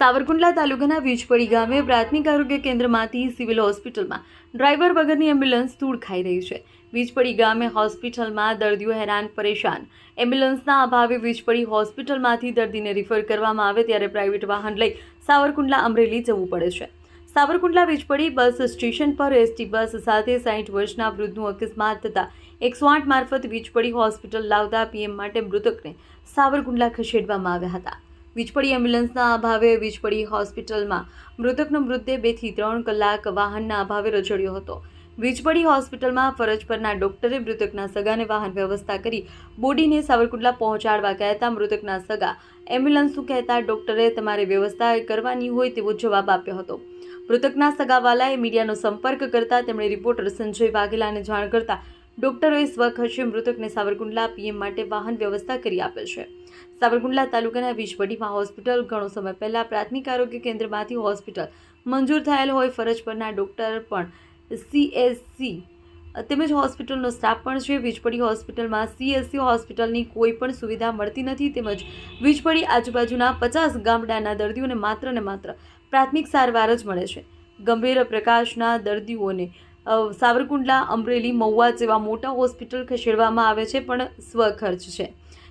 સાવરકુંડલા તાલુકાના વીજપડી ગામે પ્રાથમિક આરોગ્ય કેન્દ્રમાંથી સિવિલ હોસ્પિટલમાં ડ્રાઈવર વગરની એમ્બ્યુલન્સ ધૂળ ખાઈ રહી છે. વીજપડી ગામે હોસ્પિટલમાં દર્દીઓ હેરાન, પરેશાન. એમ્બ્યુલન્સના અભાવે વીજપડી હોસ્પિટલમાંથી દર્દીને રિફર કરવામાં આવે ત્યારે પ્રાઇવેટ વાહન લઈ સાવરકુંડલા અમરેલી જવું પડે છે. સાવરકુંડલા વીજપડી બસ સ્ટેશન પર એસટી બસ સાથે સાઠ વર્ષના વૃદ્ધનું અકસ્માત થતાં એકસો આઠ મારફત વીજપડી હોસ્પિટલ લાવતા પીએમ માટે મૃતકને સાવરકુંડલા ખસેડવામાં આવ્યા હતા. વીજપડી એમ્બ્યુલન્સના અભાવે વીજપડી હોસ્પિટલમાં મૃતકનો મૃતદેહ બેથી ત્રણ કલાક વાહનના અભાવે રજડ્યો હતો. વીજપડી હોસ્પિટલમાં ફરજ પરના ડોક્ટરે મૃતકના સગાને વાહન વ્યવસ્થા કરી બોડીને સાવરકુંડલા પહોંચાડવા કહેતા મૃતકના સગા એમ્બ્યુલન્સનું કહેતા ડોક્ટરે તમારે વ્યવસ્થા કરવાની હોય તેવો જવાબ આપ્યો હતો. મૃતકના સગાવાલાએ મીડિયાનો સંપર્ક કરતા તેમણે રિપોર્ટર સંજય વાઘેલાને જાણ કરતા ડોક્ટરોએ સ્વખર્ચે મૃતકને સાવરકુંડલા પીએમ માટે વાહન વ્યવસ્થા કરી આપેલ છે. સાવરકુંડલા તાલુકાના વીજવડીમાં હોસ્પિટલ ઘણો સમય પહેલાં પ્રાથમિક આરોગ્ય કેન્દ્રમાંથી હોસ્પિટલ મંજૂર થયેલ હોય ફરજ પરના ડોક્ટર પણ સીએસસી તેમજ હોસ્પિટલનો સ્ટાફ પણ છે. વીજપડી હોસ્પિટલમાં સીએસસી હોસ્પિટલની કોઈ પણ સુવિધા મળતી નથી, તેમજ વીજપડી આજુબાજુના પચાસ ગામડાના દર્દીઓને માત્ર ને માત્ર પ્રાથમિક સારવાર જ મળે છે. ગંભીર પ્રકાશના દર્દીઓને સાવરકુંડલા, અમરેલી, મહુવા જેવા મોટા હોસ્પિટલ ખસેડવામાં આવે છે, પણ સ્વખર્ચ છે.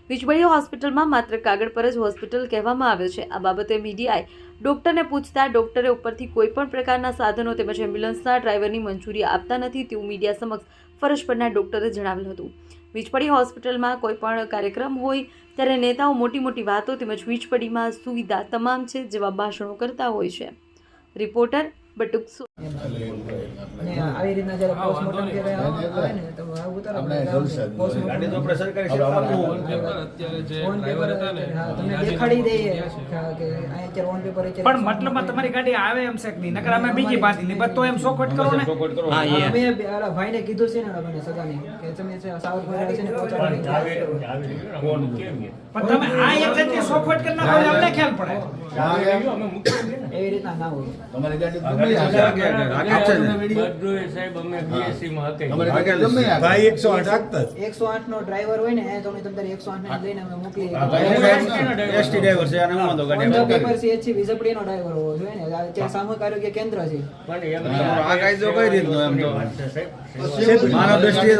વીજબળી હોસ્પિટલમાં માત્ર કાગળ પર જ હોસ્પિટલ કહેવામાં આવે છે. આ બાબતે મીડિયાએ ડોક્ટરને પૂછતા ડોક્ટરે ઉપરથી કોઈ પણ પ્રકારના સાધનો તેમજ એમ્બ્યુલન્સના ડ્રાઈવરની મંજૂરી આપતા નથી તેવું મીડિયા સમક્ષ ફરજ પરના ડોક્ટરે જણાવ્યું હતું. વીજપડી હોસ્પિટલમાં કોઈ પણ કાર્યક્રમ હોય ત્યારે નેતાઓ મોટી મોટી વાતો તેમજ વીજપડીમાં સુવિધા તમામ છે જેવા ભાષણો કરતા હોય છે. રિપોર્ટર બટુક સુ આવી રીતના જ્યારે પોસ્ટમોર્ટમ આવે ને તો આ ઉતારો આપણે જલસા જ. postmortem ગાડી તો આપણે સરકારી આપણે ક્ષેત્રમાં આપણે આપવું. ફોન તમને દેખાડી દઈએ. કે કે અત્યારે ઓન પેપર પણ મતલબમાં તમારી ગાડી આવે એમ છે નહીં નકર અમે બીજી બાંધી ની બધો એમ શોખવટ કરો ને. અમે ભાઈને કીધું છે ને મને સગાને કે તમે છે સાવરકુંડલા છે ને પહોંચાડી ફોન કેમ કે? પણ તમે આ એક શોખવટ કરી નાખો એટલે અમને ખ્યાલ પડે. અમે મૂકી દઈએ ને. એવી રીતના ના હોય. તમારી ને. સાહેબ અમે માં હતા. ભાઈ નો ડ્રાઈવર હોય ને એ તમને ને લઈને અમે મોકલી ડ્રાઈવર છે, વાંધો ડ્રાઈવર હોવો જોઈએ ને અત્યારે સામૂહિક આરોગ્ય કેન્દ્ર છે. પણ આ કાયદો કઈ રીતનો એમ તો? દ્રષ્ટિએ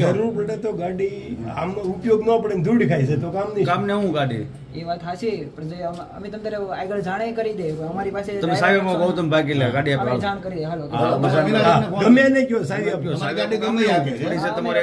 જરૂર પડે તો ગાડી આમ ઉપયોગ ન પડે ને ધૂળ ખાય છે તો કામ નહીં. કામને હું ગાડી? એ વાત સાચી પણ જે અમે તમને આગળ જાણે કરી દે અમારી પાસે તમે સાહેબ ગૌતમ ભાગી લે ગાડી અમે જાણ કરી દે હાલો ગમે ને કયો સાહેબ આપ્યો. સાહેબ ગાડી ગમે છે તમારે